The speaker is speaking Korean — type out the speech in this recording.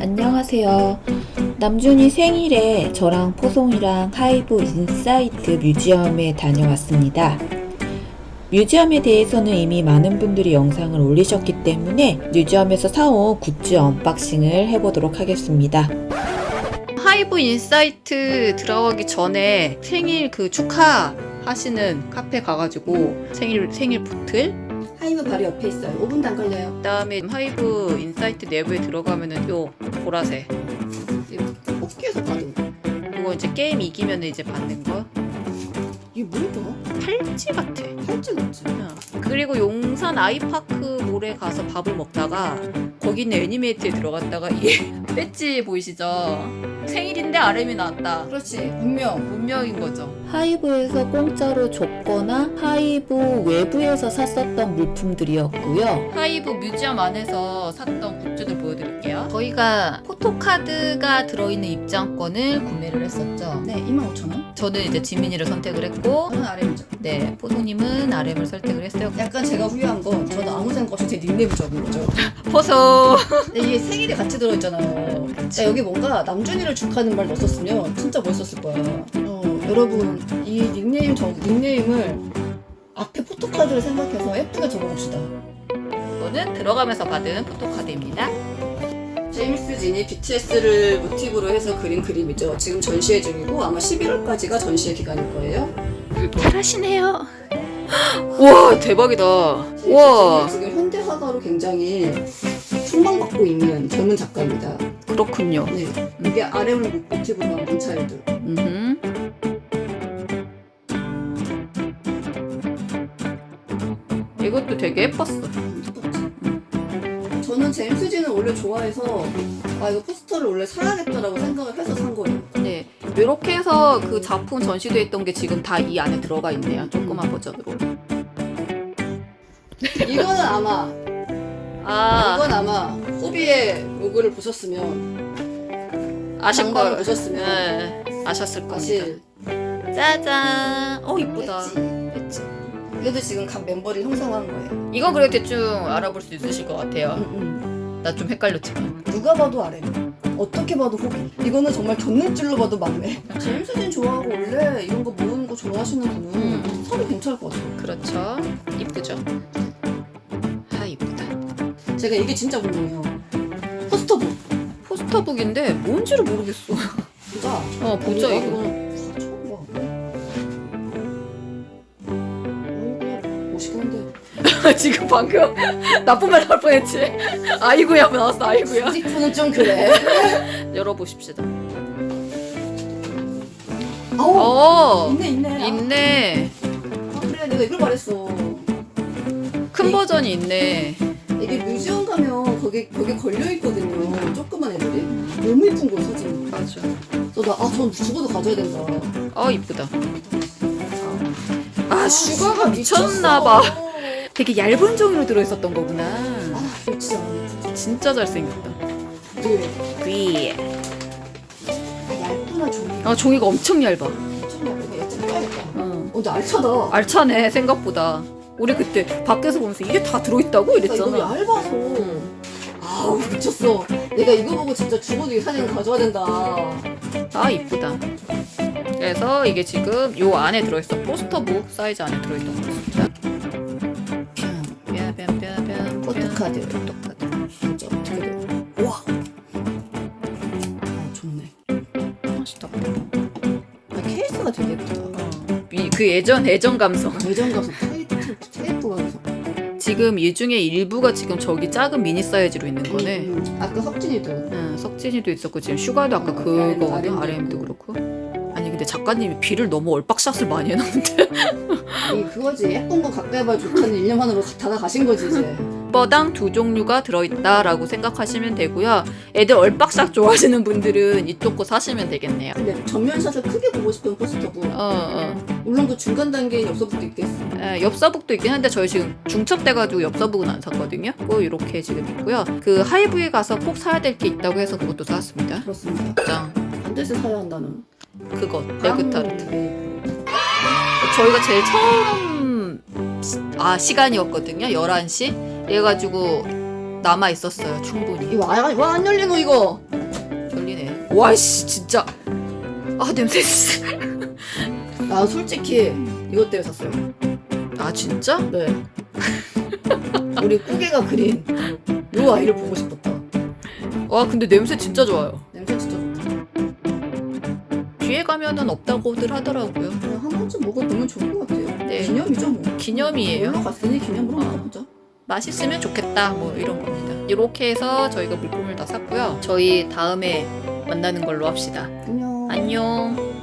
안녕하세요. 남준이 생일에 저랑 포송이랑 하이브 인사이트 뮤지엄에 다녀왔습니다. 뮤지엄에 대해서는 이미 많은 분들이 영상을 올리셨기 때문에 뮤지엄에서 사온 굿즈 언박싱을 해보도록 하겠습니다. 하이브 인사이트 들어가기 전에 생일 그 축하 하시는 카페 가가지고 생일 생일 보틀 하이브 바로 옆에 있어요. 5분도 안 걸려요. 그다음에 하이브 인사이트 내부에 들어가면은 요 보라색 어깨에서 받은 거. 이거 이제 게임 이기면 이제 받는 거 이게 뭐야? 팔찌 같아. 팔찌 같지? 응. 그리고 용산 아이파크 몰에 가서 밥을 먹다가 거기 있는 애니메이트에 들어갔다가 이 배지 보이시죠? 생일인데 RM이 나왔다. 그렇지. 분명. 운명인 거죠. 하이브에서 공짜로 줬거나 하이브 외부에서 샀었던 물품들이었고요. 하이브 뮤지엄 안에서 샀던 굿즈들 보여드릴게요. 저희가 포토카드가 들어있는 입장권을 구매를 했었죠. 네, 25,000원. 저는 이제 지민이를 선택을 했고, 저는 RM이죠. 네, 포도님은 RM을 선택을 했어요. 약간 제가 후회한 건 저는 아무 생각 없이 제 닉네임 적은 거죠. 포소! 근데 이게 생일이 같이 들어있잖아요. 나 여기 뭔가 남준이를 축하하는 말 넣었으면 진짜 멋있었을 거야. 어, 여러분 이 닉네임 적 닉네임을 앞에 포토카드를 생각해서 예쁘게 적어봅시다. 이거는 들어가면서 받은 포토카드입니다. 제임스 진이 BTS를 모티브로 해서 그린 그림이죠. 지금 전시회 중이고 아마 11월까지가 전시회 기간일 거예요. 잘하시네요. 우와, 대박이다. 제임스 진이 지금 현대 화가로 굉장히 촉망받고 있는 젊은 작가입니다. 그렇군요. 네, 이게 RM을 모티브로 한 문차일들. 음흠. 이것도 되게 예뻤어. 저는 제임스 진을 원래 좋아해서 아 이거 포스터를 원래 사야겠다라고 생각을 해서 산 거예요. 네, 이렇게 해서 그 작품 전시돼 있던 게 지금 다 이 안에 들어가 있네요. 조그만 버전으로. 이거는 아마 아, 이건 아마 호비의 로고를 보셨으면 아실 걸. 보셨으면 네, 아셨을 겁니다. 사실 짜잔. 어, 이쁘다. 했지. 했지. 그래도 지금 각 멤버를 형성한 거예요. 이거 그래도 대충 알아볼 수 있으실 것 같아요. 음, 음. 나좀 헷갈렸지만. 누가 봐도 RM. 어떻게 봐도 호비. 이거는 정말 곁눈질로 봐도 맞네. 제임스 진 좋아하고 원래 이런 거 모으는 거 좋아하시는 분은 음. 사도 괜찮을 것 같아요. 그렇죠. 이쁘죠? 아. 제가 이게 진짜 궁금해요. 포스터북. 포스터북인데 뭔지를 모르겠어. 보자. 어, 보자, 나 이거. 이거는 다 처음 봐. 어, 멋있겠는데. 지금 방금 나쁜 말 나올 뻔했지. 아이고야 나왔어, 아이고야. 스티프는 좀 그래. 열어보십시다. 아우 어, 있네 있네. 있네. 아, 그래 내가 이걸 말했어. 큰 버전이 있네. 이게 뮤지엄 가면 거기 거기 걸려 있거든요. 조그만 애들이 너무 예쁜 거 사진. 맞아. 나아전 죽어도 가져야 된다. 어, 이쁘다. 아, 슈가가 미쳤나봐. 되게 얇은 종이로 들어있었던 거구나. 아 않아. 진짜 잘생겼다. 네. 위. 아, 얇구나 종이. 아, 종이가 엄청 얇아. 좀 얘좀 빼야겠다. 어. 어, 근데 알차다. 알차네, 생각보다. 우리 그때 밖에서 보면서 이게 다 들어있다고 나 이거 이랬잖아. 얇아서. 아우 미쳤어. 내가 이거 보고 진짜 죽어도 이 사진 가져야 된다. 아 이쁘다. 그래서 이게 지금 요 안에 들어있어 포스터북 사이즈 안에 들어있던. 뺨뺨뺨뺨 포토카드. 포토카드. 진짜 어떻게 돼? 와. 아 좋네. 멋있다. 아, 케이스가 되게 예쁘다. 이- 그 예전 예전 감성. 매점 가서 지금 이 중에 일부가 지금 저기 작은 미니 사이즈로 있는 거네. 음, 아까 석진이도. 응, 석진이도 있었고 지금 슈가도 아까 어, 그거거든 RM 도 RM도. 그렇고. 작가님이 비를 너무 얼빡샷을 많이 해놨는데 이 그거지 예쁜 거 가까이 봐야 좋다는 일념만으로 다가가신 거지 이제. 버당 두 종류가 들어있다라고 생각하시면 되고요. 애들 얼빡샷 좋아하시는 분들은 이쪽 거 사시면 되겠네요. 근데 전면샷을 크게 보고 싶은 포스터고 어, 어. 물론 그 중간 단계인 엽서북도 있겠어. 에, 엽서북도 있긴 한데 저희 지금 중첩돼가지고 엽서북은 안 샀거든요. 그 이렇게 지금 있고요. 그 하이브에 가서 꼭 사야 될 게 있다고 해서 그것도 사왔습니다. 그렇습니다. 짱. 반드시 사야 한다는. 그거 레그타르트. 네. 저희가 제일 처음 시- 아 시간이었거든요. 11시. 그래 가지고 남아 있었어요. 충분히. 이거 와안 열리노 이거. 와씨 진짜 아 냄새 진짜 나 솔직히 이것 때문에 샀어요. 아 진짜? 네. 우리 꾸개가 그린 요 아이를 보고 싶었다. 와 근데 냄새 진짜 좋아요 냄새 진짜. 뒤에 가면은 없다고들 하더라고요 그냥 한 번쯤 먹어보면 좋을 것 같아요. 네. 기념이죠 뭐. 기념이에요 놀러 갔으니 기념으로 먹어보자. 맛있으면 좋겠다 뭐 이런 겁니다 이렇게 해서 저희가 물품을 다 샀고요 저희 다음에 만나는 걸로 합시다 안녕. 안녕